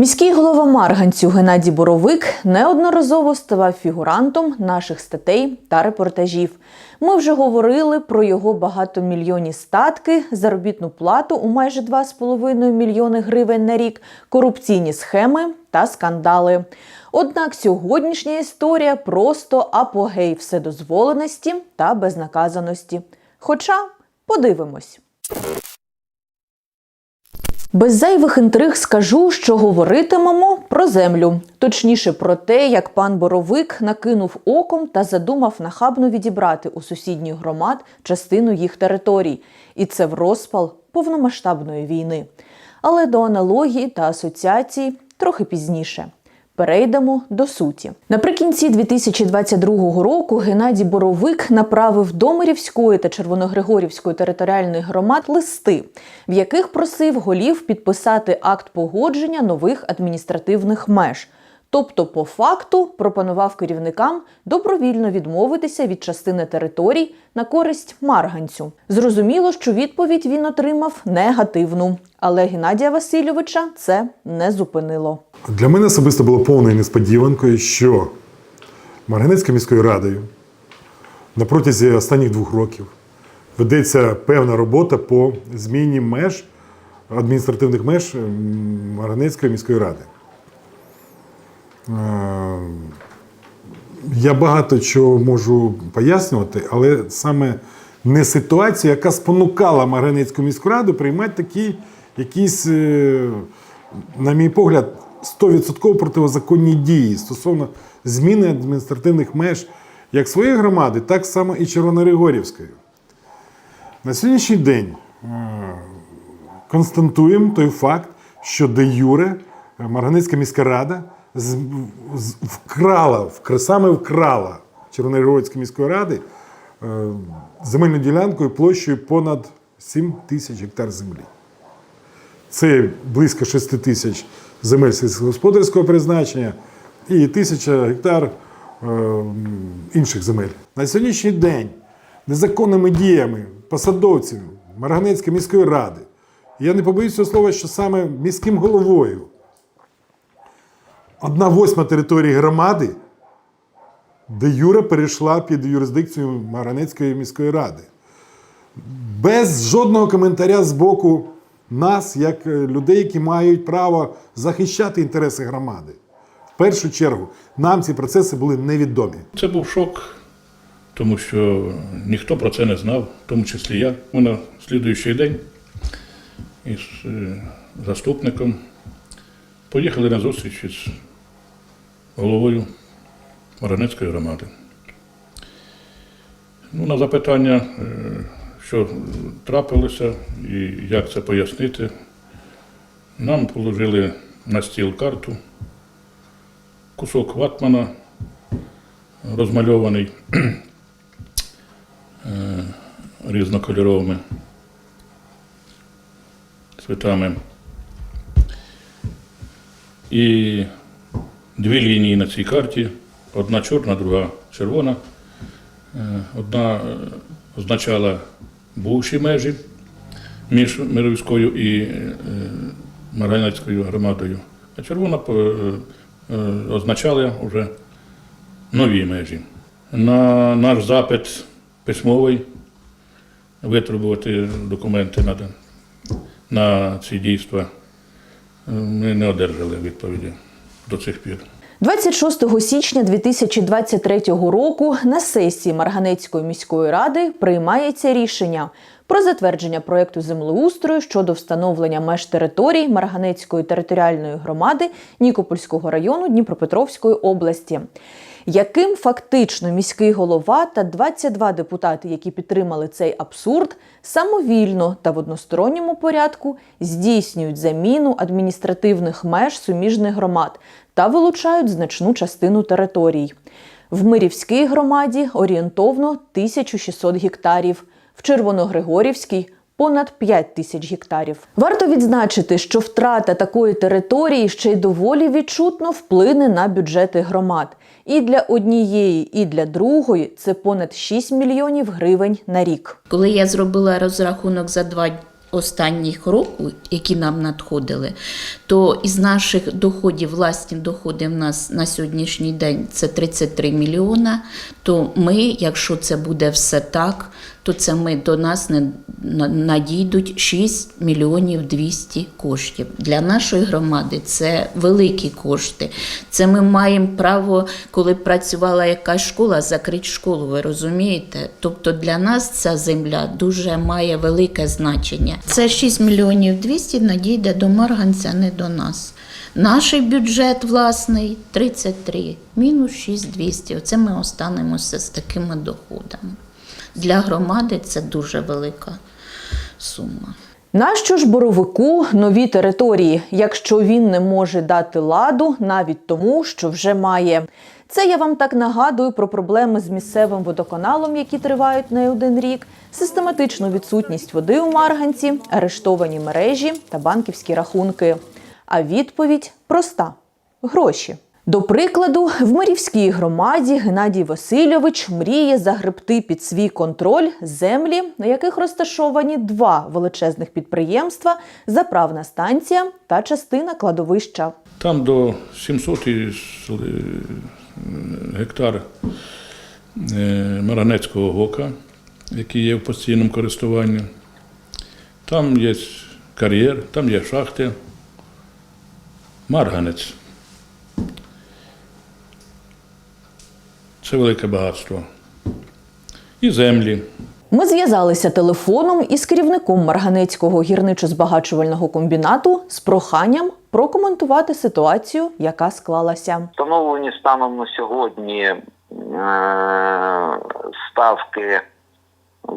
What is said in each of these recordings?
Міський голова Марганцю Геннадій Боровик неодноразово ставав фігурантом наших статей та репортажів. Ми вже говорили про його багатомільйонні статки, заробітну плату у майже 2,5 мільйони гривень на рік, корупційні схеми та скандали. Однак сьогоднішня історія просто апогей вседозволеності та безнаказаності. Хоча подивимось. Без зайвих інтриг скажу, що говоритимемо про землю, точніше про те, як пан Боровик накинув оком та задумав нахабно відібрати у сусідніх громад частину їх територій, і це в розпал повномасштабної війни. Але до аналогії та асоціацій трохи пізніше. Перейдемо до суті. Наприкінці 2022 року Геннадій Боровик направив до Мирівської та Червоногригорівської територіальних громад листи, в яких просив голів підписати акт погодження нових адміністративних меж. Тобто, по факту пропонував керівникам добровільно відмовитися від частини територій на користь Марганцю. Зрозуміло, що відповідь він отримав негативну, але Геннадія Васильовича це не зупинило. Для мене особисто було повною несподіванкою, що Марганецькою міською радою на протязі останніх двох років ведеться певна робота по зміні меж адміністративних меж Марганецької міської ради. Е, Я багато чого можу пояснювати, але саме не ситуація, яка спонукала Марганецьку міську раду приймати такі якісь, е, на мій погляд, 100% протизаконні дії стосовно зміни адміністративних меж як своєї громади, так само і Червоноригорівської. На сьогоднішній день е, констатуємо той факт, що де Юре Марганецька міська рада вкрала, вкр- саме вкрала Червоногригорівської міської ради е, земельну ділянку і площею понад 7 тисяч гектар землі. Це близько 6 тисяч земель сільськогосподарського призначення і тисяча гектар е, інших земель. На сьогоднішній день незаконними діями посадовців Марганецької міської ради, я не побоюсь цього слова, що саме міським головою одна восьма території громади, де Юра перейшла під юрисдикцію Марганецької міської ради без жодного коментаря з боку нас, як е, людей, які мають право захищати інтереси громади. В першу чергу нам ці процеси були невідомі. Це був шок, тому що ніхто про це не знав, в тому числі я. Ми на слідуючий день із е, заступником поїхали на зустріч із головою Воронецької громади. Ну, на запитання, е, що трапилося і як це пояснити, нам положили на стіл карту, кусок ватмана розмальований е, різнокольоровими цвітами. І дві лінії на цій карті: одна чорна, друга червона. Е, Одна е, означала бувші межі між Мировською і е, Марганецькою громадою, а червона е, е, означала вже нові межі. На наш запит письмовий витребувати документи на, на ці дійства. Ми не одержали відповіді до цих пір. 26 січня 2023 року на сесії Марганецької міської ради приймається рішення про затвердження проекту землеустрою щодо встановлення меж територій Марганецької територіальної громади Нікопольського району Дніпропетровської області. Яким фактично міський голова та 22 депутати, які підтримали цей абсурд, самовільно та в односторонньому порядку здійснюють заміну адміністративних меж суміжних громад та вилучають значну частину територій. В Мирівській громаді орієнтовно 1600 гектарів, в Червоногригорівській понад 5 тисяч гектарів. Варто відзначити, що втрата такої території ще й доволі відчутно вплине на бюджети громад. І для однієї, і для другої це понад 6 мільйонів гривень на рік. Коли я зробила розрахунок за два останніх років, які нам надходили, то із наших доходів, власні доходи в нас на сьогоднішній день це 33 мільйона. То ми, якщо це буде все так, то це ми до нас не надійдуть 6 мільйонів 200 коштів. Для нашої громади це великі кошти. Це ми маємо право, коли працювала якась школа, закрити школу, ви розумієте? Тобто для нас ця земля дуже має велике значення. Це 6 мільйонів 200 надійде до Марганця, не до нас. Наш бюджет власний 33, мінус 6200. Оце ми останемося з такими доходами. Для громади це дуже велика сума. Нащо ж боровику нові території, якщо він не може дати ладу навіть тому, що вже має? Це я вам так нагадую про проблеми з місцевим водоканалом, які тривають не один рік, систематичну відсутність води у Марганці, арештовані мережі та банківські рахунки. А відповідь проста: гроші. До прикладу, в Мирівській громаді Геннадій Васильович мріє загребти під свій контроль землі, на яких розташовані два величезних підприємства, заправна станція та частина кладовища. Там до 700 е, гектар е, Маранецького гока, який є в постійному користуванні. Там є кар'єр, там є шахти. Марганець. Це велике багатство. І землі. Ми зв'язалися телефоном із керівником Марганецького гірничо-збагачувального комбінату з проханням прокоментувати ситуацію, яка склалася. Встановлені станом на сьогодні е, ставки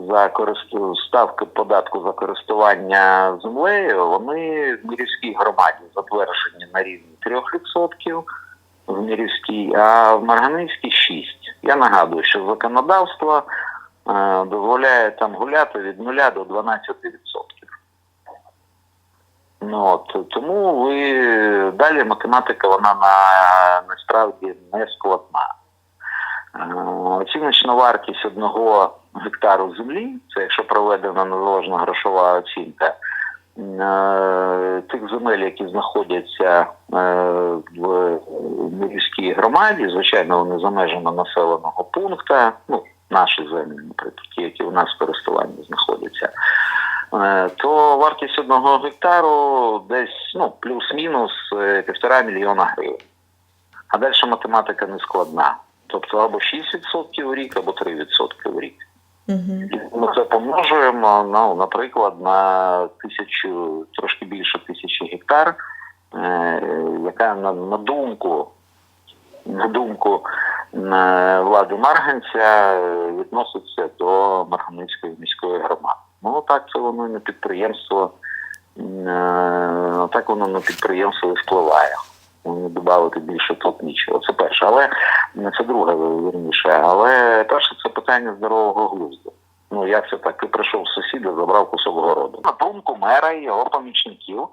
за користу ставки податку за користування землею, вони в Мірівській громаді затверджені на рівні 3% в Мірівській, а в Марганинській 6%. Я нагадую, що законодавство е, дозволяє там гуляти від 0 до 12%. Ну, тому ви далі математика вона на насправді не складна. Е, Оціночна вартість одного гектару землі, це якщо проведена незалежна грошова оцінка, тих земель, які знаходяться е, в міській громаді, звичайно, вони за межами населеного пункту, ну, наші землі, наприклад, ті, які у нас в користуванні знаходяться, е, то вартість одного гектару десь ну, плюс-мінус е, півтора мільйона гривень. А далі математика не складна. Тобто або 6% в рік, або 3% в рік. Ми це помножуємо, ну, наприклад, на тисячу, трошки більше тисячі гектар, е, яка на, на думку, на думку е, влади Марганця е, відноситься до Марганецької міської громади. Ну так це воно на підприємство, так воно на підприємство і впливає. Не додати більше тут нічого. Це перше. Але це друге вірніше. Але перше це питання здорового глузду. Ну як це так? Ти прийшов сусіда, забрав кусок городу. На думку мера і його помічників,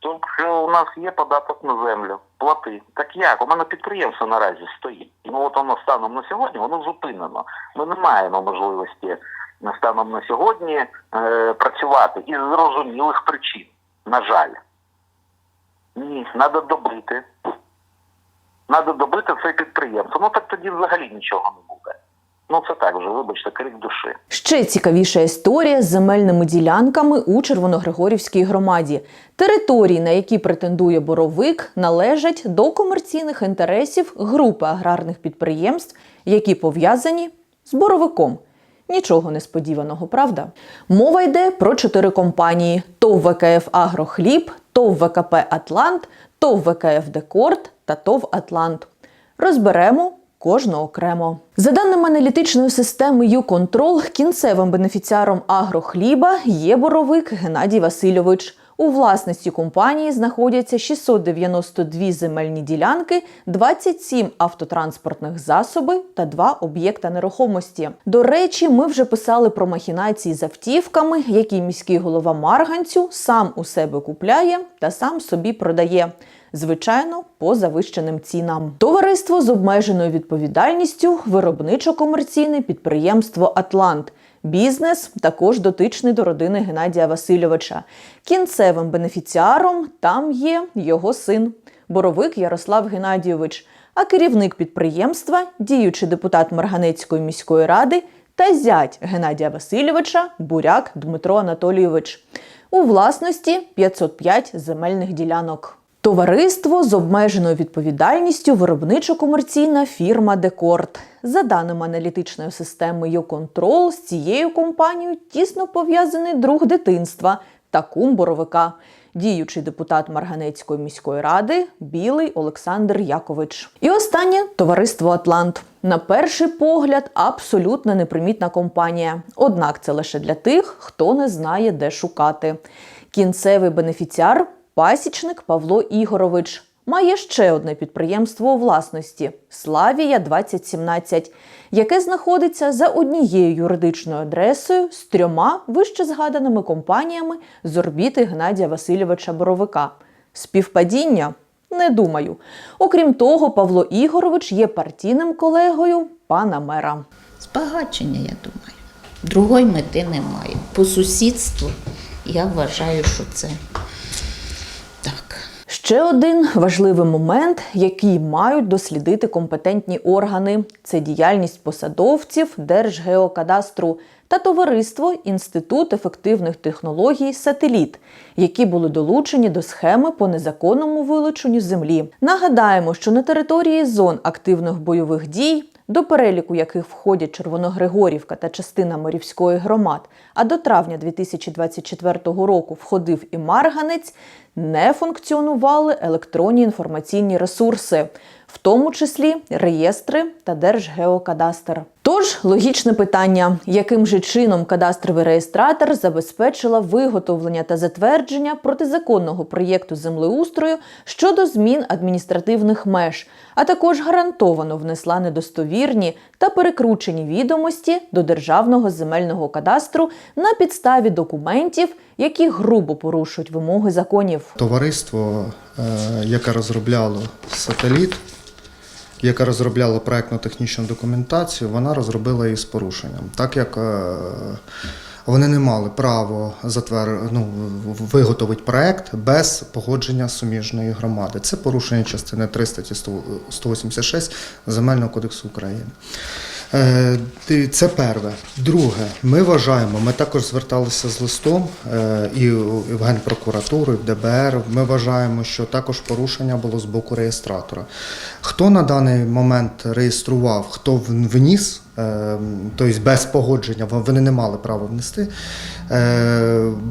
то що у нас є податок на землю. Плати. Так як? У мене підприємство наразі стоїть. Ну от воно станом на сьогодні воно зупинено. Ми не маємо можливості станом на сьогодні е, працювати із зрозумілих причин. На жаль. Ні, треба добити. Треба добити це підприємство. Ну так тоді взагалі нічого не буде. Ну це так вже, вибачте, крик душі. Ще цікавіша історія з земельними ділянками у Червоногригорівській громаді. Території, на які претендує боровик, належать до комерційних інтересів групи аграрних підприємств, які пов'язані з боровиком. Нічого несподіваного, правда? Мова йде про чотири компанії: ТОВ ВКФ Агрохліб, ТОВ ВКП Атлант, ТОВ ВКФ Декорт та ТОВ Атлант. Розберемо кожну окремо. За даними аналітичної системи «Юконтрол», кінцевим бенефіціаром агрохліба є боровик Геннадій Васильович. У власності компанії знаходяться 692 земельні ділянки, 27 автотранспортних засоби та два об'єкта нерухомості. До речі, ми вже писали про махінації з автівками, які міський голова Марганцю сам у себе купляє та сам собі продає. Звичайно, по завищеним цінам. Товариство з обмеженою відповідальністю, виробничо-комерційне підприємство Атлант. Бізнес також дотичний до родини Геннадія Васильовича. Кінцевим бенефіціаром там є його син Боровик Ярослав Геннадійович, а керівник підприємства, діючий депутат Марганецької міської ради та зять Геннадія Васильовича Буряк Дмитро Анатолійович. У власності 505 земельних ділянок. Товариство з обмеженою відповідальністю виробничо-комерційна фірма Декорт. За даними аналітичної системи «Йоконтрол», з цією компанією тісно пов'язаний друг дитинства та кум боровика, діючий депутат Марганецької міської ради Білий Олександр Якович. І останнє товариство Атлант. На перший погляд, абсолютно непримітна компанія. Однак це лише для тих, хто не знає, де шукати. Кінцевий бенефіціар пасічник Павло Ігорович. Має ще одне підприємство у власності Славія 2017, яке знаходиться за однією юридичною адресою з трьома вище згаданими компаніями з орбіти Геннадія Васильовича Боровика. Співпадіння? Не думаю. Окрім того, Павло Ігорович є партійним колегою пана мера. Збагачення, я думаю. Другої мети немає. По сусідству я вважаю, що це. Ще один важливий момент, який мають дослідити компетентні органи, це діяльність посадовців Держгеокадастру та товариство Інститут ефективних технологій Сателіт, які були долучені до схеми по незаконному вилученню землі. Нагадаємо, що на території зон активних бойових дій до переліку яких входять Червоногригорівка та частина Морівської громад, а до травня 2024 року входив і Марганець, не функціонували електронні інформаційні ресурси, в тому числі реєстри та Держгеокадастр. Тож логічне питання, яким же чином кадастровий реєстратор забезпечила виготовлення та затвердження протизаконного проєкту землеустрою щодо змін адміністративних меж, а також гарантовано внесла недостовірні та перекручені відомості до державного земельного кадастру на підставі документів, які грубо порушують вимоги законів. Товариство, е, яке розробляло сателіт, яке розробляла проектно-технічну документацію, вона розробила її з порушенням. Так як е, вони не мали право затвер... ну, виготовити проект без погодження суміжної громади. Це порушення частини 3 статті 100 186 Земельного кодексу України. Е, Це перше. Друге, ми вважаємо, ми також зверталися з листом е, і в Генпрокуратуру, і в ДБР. Ми вважаємо, що також порушення було з боку реєстратора. Хто на даний момент реєстрував, хто вніс, е, тобто без погодження, вони не мали права внести,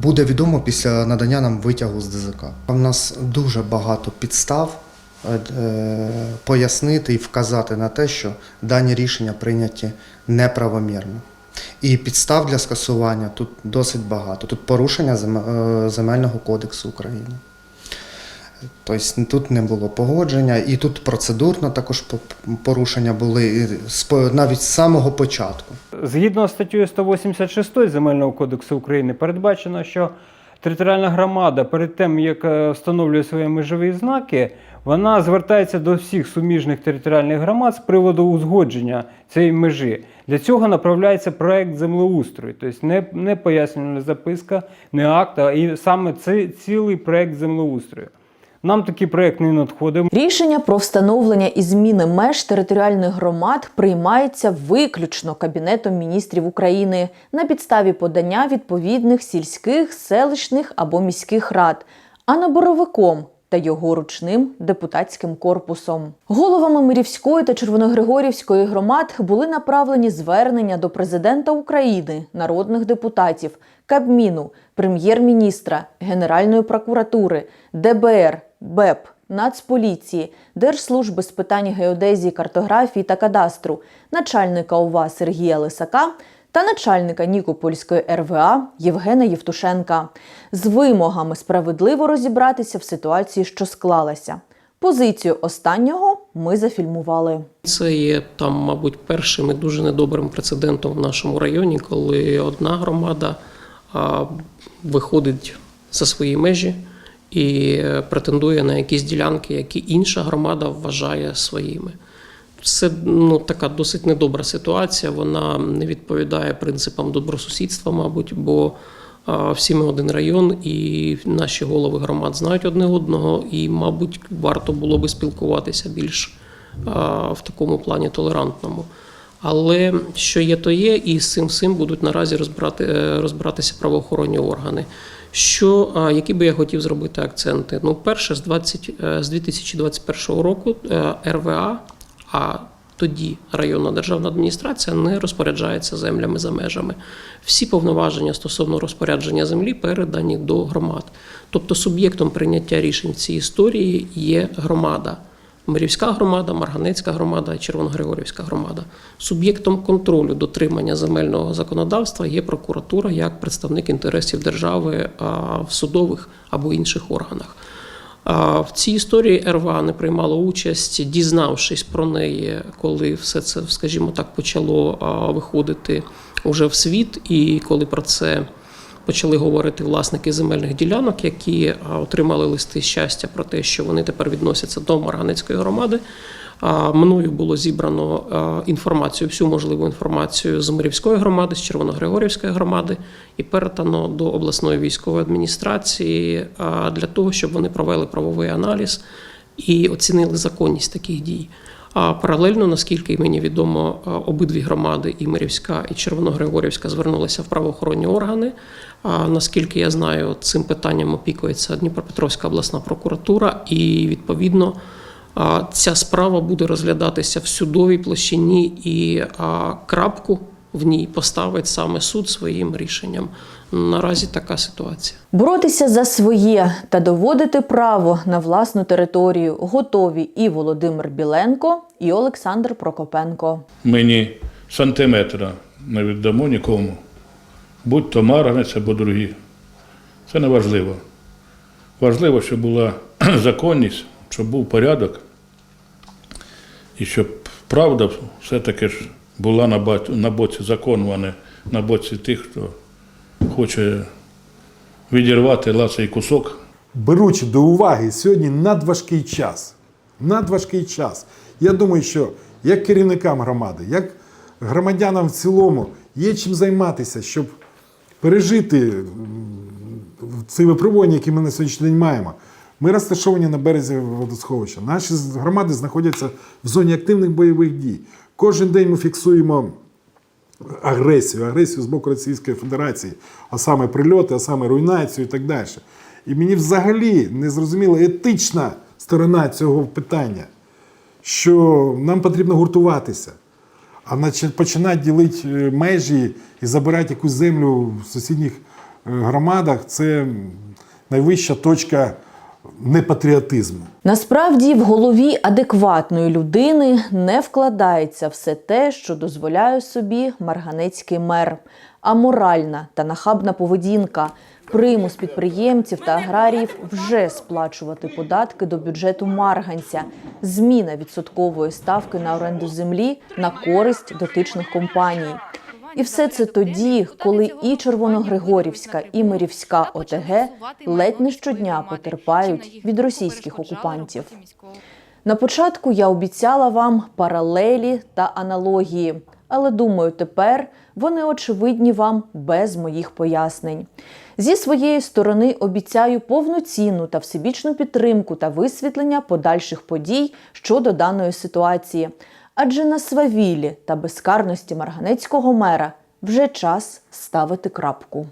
буде відомо після надання нам витягу з ДЗК. У нас дуже багато підстав пояснити і вказати на те, що дані рішення прийняті неправомірно. І підстав для скасування тут досить багато. Тут порушення е, Земельного кодексу України. Тобто тут не було погодження, і тут процедурно також порушення були навіть з самого початку. Згідно з статтею 186 Земельного кодексу України передбачено, що територіальна громада перед тим, як е, встановлює свої межові знаки, вона звертається до всіх суміжних територіальних громад з приводу узгодження цієї межі. Для цього направляється проект землеустрою, тобто не, не пояснювальна записка, не акт, а і саме це цілий проект землеустрою. Нам такий проект не надходив. Рішення про встановлення і зміни меж територіальних громад приймається виключно Кабінетом міністрів України на підставі подання відповідних сільських, селищних або міських рад, а не боровиком та його ручним депутатським корпусом. Головами Мирівської та Червоногригорівської громад були направлені звернення до президента України, народних депутатів, Кабміну, прем'єр-міністра, Генеральної прокуратури, ДБР, БЕП, Нацполіції, Держслужби з питань геодезії, картографії та кадастру, начальника ОВА Сергія Лисака та начальника Нікопольської РВА Євгена Євтушенка з вимогами справедливо розібратися в ситуації, що склалася. Позицію останнього ми зафільмували. Це є там, мабуть, першим і дуже недобрим прецедентом в нашому районі, коли одна громада а, виходить за свої межі і е, претендує на якісь ділянки, які інша громада вважає своїми. Це ну, така досить недобра ситуація. Вона не відповідає принципам добросусідства, мабуть, бо всі ми один район, і наші голови громад знають одне одного, і, мабуть, варто було би спілкуватися більш в такому плані толерантному. Але що є, то є, і з цим всім будуть наразі розбирати, е, розбиратися правоохоронні органи. Що, які би я хотів зробити акценти? Ну, перше, з, 20, е, з 2021 року е, РВА, а тоді районна державна адміністрація не розпоряджається землями за межами. Всі повноваження стосовно розпорядження землі передані до громад. Тобто суб'єктом прийняття рішень в цій історії є громада. Мирівська громада, Марганецька громада, Червоногригорівська громада. Суб'єктом контролю дотримання земельного законодавства є прокуратура як представник інтересів держави в судових або інших органах. В цій історії РВА не приймала участь, дізнавшись про неї, коли все це, скажімо так, почало виходити уже в світ, і коли про це почали говорити власники земельних ділянок, які отримали листи щастя про те, що вони тепер відносяться до Марганецької громади. Мною було зібрано інформацію, всю можливу інформацію з Мирівської громади, з Червоногригорівської громади і передано до обласної військової адміністрації для того, щоб вони провели правовий аналіз і оцінили законність таких дій. А паралельно, наскільки мені відомо, обидві громади, і Мирівська, і Червоногригорівська, звернулися в правоохоронні органи. А наскільки я знаю, цим питанням опікується Дніпропетровська обласна прокуратура, і відповідно ця справа буде розглядатися в судовій площині, і крапку в ній поставить саме суд своїм рішенням. Наразі така ситуація. Боротися за своє та доводити право на власну територію готові і Володимир Біленко, і Олександр Прокопенко. Мені сантиметра не віддамо нікому, будь то марганець або другі. Це не важливо. Важливо, щоб була законність, щоб був порядок, і щоб правда все-таки ж була на боці закону, а не на боці тих, хто хоче відірвати ласий кусок беручи до уваги сьогодні надважкий час. Надважкий час. Я думаю, що як керівникам громади, як громадянам в цілому є чим займатися, щоб пережити ці випробування, які ми на сьогоднішній день маємо. Ми розташовані на березі водосховища. Наші громади знаходяться в зоні активних бойових дій. Кожен день ми фіксуємо агресію, агресію з боку Російської Федерації, а саме прильоти, а саме руйнацію і так далі. І мені взагалі не зрозуміла етична сторона цього питання, що нам потрібно гуртуватися, а починати ділити е, межі і забирати якусь землю в сусідніх е, громадах це найвища точка непатріотизму. Насправді в голові адекватної людини не вкладається все те, що дозволяє собі марганецький мер. Аморальна та нахабна поведінка, примус підприємців та аграріїв вже сплачувати податки до бюджету Марганця, зміна відсоткової ставки на оренду землі на користь дотичних компаній. І все це тоді, коли і Червоногригорівська, і Мирівська ОТГ ледь не щодня потерпають від російських окупантів. На початку я обіцяла вам паралелі та аналогії, але думаю, тепер вони очевидні вам без моїх пояснень. Зі своєї сторони обіцяю повноцінну та всебічну підтримку та висвітлення подальших подій щодо даної ситуації. Адже на свавілі та безкарності марганецького мера вже час ставити крапку.